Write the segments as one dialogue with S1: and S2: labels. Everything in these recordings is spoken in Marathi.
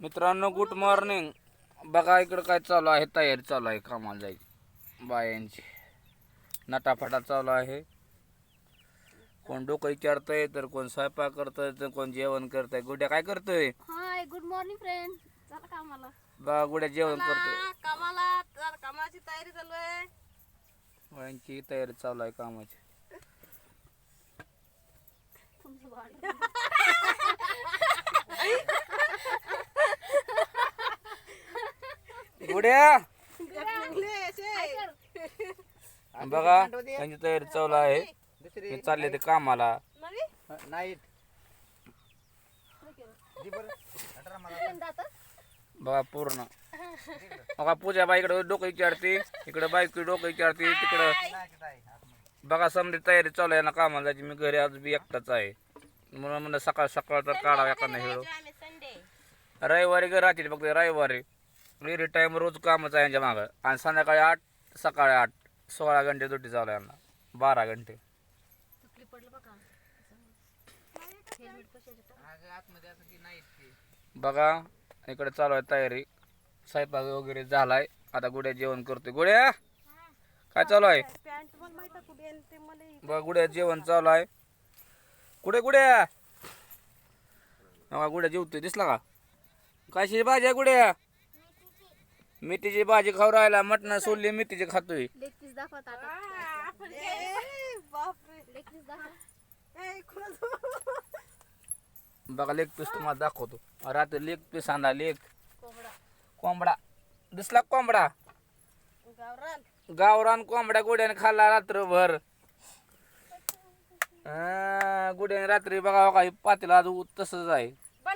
S1: मित्रांनो गुड मॉर्निंग बघा इकडं काय चालू आहे तयारी चालू आहे कामाला जायची. बायांची. नटाफटा चालू आहे. कोण डोकं विचारतंय तर कोण स्वयंपाक करतंय तर कोण जेवण करतंय. गुड्या काय करतोय?
S2: हाय गुड मॉर्निंग फ्रेंड चला कामाला.
S1: बघा गुड्या जेवण करतोय.
S3: कामाला. कामाची तयारी चालू आहे.
S1: बायांची तयारी चालू आहे कामाची.
S3: असे.
S1: बघा त्यांची तयारी चालू आहे. ते चालले ते कामाला?
S4: नाईट.
S1: बघा पूर्ण. बघा पूजा बाई इकडे डोकं विचारते. इकडे बायको डोकं विचारते. तिकडं बघा समजा तयारी चालू आहे ना कामाला जायची. मी घरी आज बी एकटाच आहे. म्हणून म्हणलं सकाळ सकाळ तर काढावा एखादा हिरो. रविवारी घरी राहतील फक्त रविवारी. वेरी टाइम रोज कामच आहे यांच्या मागं. आणि संध्याकाळी आठ सकाळी आठ सोळा घंटे ड्युटी चालू आहे यांना. बारा घंटे.
S2: बघा. हेल्मेट कशाचे
S1: बघा इकडे चालू आहे तयारी. स्वयंपाक वगैरे झालाय. आता गुड्या जेवण करतोय. गुड्या काय चालू आहे? बघा गुड्या जेवण चालू आहे. कुठे गुड्या? गुड्या जेवतोय दिसला का? कशी भाजी आहे गुड्या? मेथीची भाजी खाऊ राहिला मटण सोडली मेथीची खातोय.
S2: दाखवा ताटात दाखवा?
S1: बघा लेग पीस तुम्हाला दाखवतो. रात्री लेग पीस आणला लेग
S2: कोंबडा.
S1: कोंबडा. दिसला कोंबडा?
S3: गावरान.
S1: गावरान कोंबड्या गुड्याने खाल्ला रात्रभर. हा, गुड्याने रात्री बघा बघा हे पातेला आज तसंच आहे.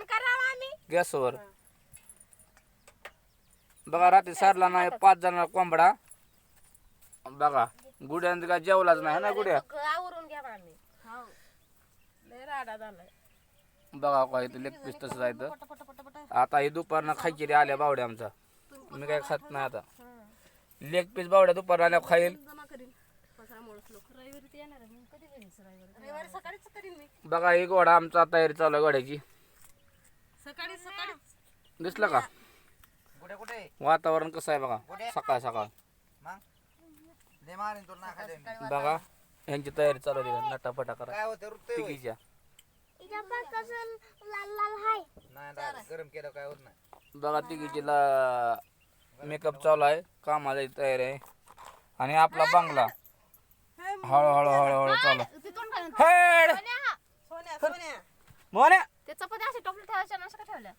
S3: करावं आम्ही.
S1: गॅसवर. बघा रात्री सारला नाही पाच जणांना कोंबडा. बघा गुड्याने काय जेवलाच नाही ना गुड्या
S3: आवरून घ्या आम्ही. हो लय राडा झालाय.
S1: बघा काय इथं लेग पीस
S3: पट पट
S1: आता हे दुपारनं खायची रे आल्या बावड्या आमचा. मी काय खात नाही आता. लेग पीस बावड्या दुपार आल्या खाईल.
S2: ते जायचं
S1: बघा ही गोडा आमचा तयारी चालू आहे गोड्याची.
S3: सकाळी सकाळी
S1: दिसलं का?
S4: कुठे कुठे?
S1: वातावरण कसं आहे बघा? सकाळ सकाळ.
S4: मग? दे मारीन तुला नाका दे मी.
S1: बघा. यांची तयारी चालू आहे नटाफटा करा.
S4: काय होतं रुतते होय.
S1: तिघीच्या.
S4: नाही नाही, गरम केलं काय होत नाही.
S1: बघा तिघीचीला मेकअप चालू आहे कामाची तयारी आहे. आणि आपला बंगला. हळूहळू हळूहळू चालू. आहे. हेड!
S3: सोन्या सोन्या.
S1: मोन्या
S2: ते चपाती असे टोपले ठेवायच्या नसं का ठेवल्या?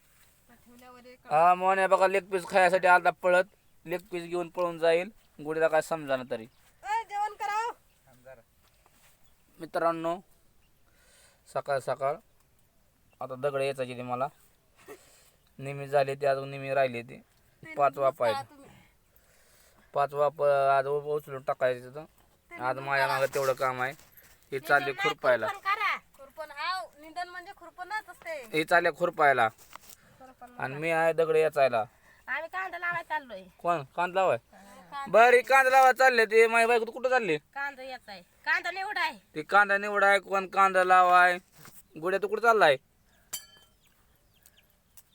S1: हा मोन्या बघा लेग पीस खायसाठी आलता पळत. लेग पीस घेऊन पळून जाईल. गुडीला काय तरी.
S3: जेवण करा
S4: थांब जरा.
S1: मित्रांनो सकाळ सकाळ. आता दगड यायचा ते मला. निमी झाले ते अजून निमी राहिले ते. पाच वाप आहेत. पाच वाप आज उ- उचलून टाकायचे तिथं. आज माझ्या मागं तेवढं काम आहे. हे चालले खुरपायला.
S3: खुरपण हाव निंदन म्हणजे खुरपणच असते.
S1: हे चालले खुरपायला. आणि मी आहे दगड याचायला.
S3: आम्ही कांदा लावायला चाललोय.
S1: कोण? कांदा लावाय? बरी कांदा लावाय चालले ते. माझी बायको कुठं चालली?
S3: कांदा कांदा निवड आहे.
S1: ते कांदा निवडाय कोण कांदा लावाय? गुड्या तू कुठं चाललाय?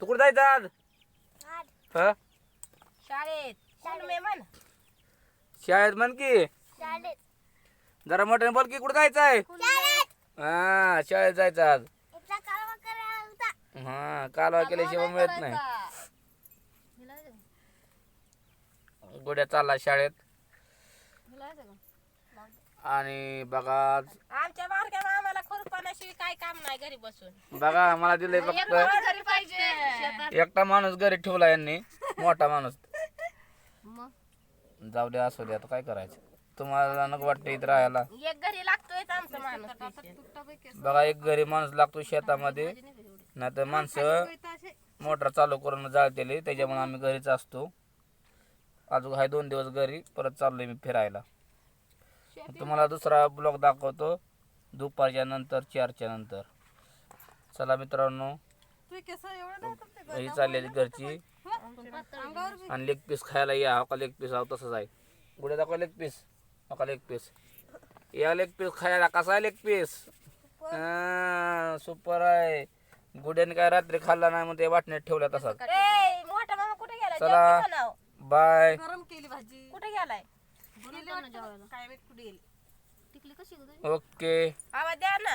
S1: तू कुठं जायचं आज? हा?
S3: शाळेत. कोण मेहमान?
S1: शाळेत म्हण की. जरा मोठ्याने बोल की कुठं जायचं आहे हा शाळेत जायचं आज. हा कालवा केल्याशिवाय मिळत नाही गुड्या चालला शाळेत. आणि बघा आज-
S3: आमच्या बारक्या मामाला खुरपणाशिवाय काय काम नाही घरी बसून.
S1: बघा मला दिलंय फक्त एकटा माणूस घरी ठेवला यांनी मोठा माणूस.
S2: मग?
S1: जाऊ द्या असू द्या आता काय करायचं? तुम्हाला नको वाटतं इथं राहायला.
S3: एक घरी लागतोय आमचा माणूस. patient.
S1: बघा एक घरी माणूस लागतो शेतामध्ये. नाही तर माणसं मोटर चालू करून जाळतेले त्याच्यामुळे आम्ही घरीच असतो. अजून हाय दोन दिवस घरी परत चाललोय मी फिरायला. तुम्हाला दुसरा ब्लॉग दाखवतो दुपारच्या नंतर चारच्या नंतर. चला मित्रांनो ही चाललेली घरची. आणि लेग पीस खायला या का लेग पीस आहो तसंच आहे. गुढे दाखवा लेग पीस का लेग पीस या लेग पीस खायला कसा आहे लेग पीस सुपर आहे. गुड्याने काय रात्री खाल्ला नाही मग ते वाटण्यात ठेवल्या तसाच
S5: ए मोठा मामा कुठे गेलाय
S1: चला.
S5: जेवण बनव.
S1: बाय
S3: गरम केली भाजी
S5: कुठे गेलाय
S3: गेली वाटतं. काय माहीत कुठे गेली
S2: टिकली कशी ग तुझी?
S1: ओके
S5: आवाज द्या ना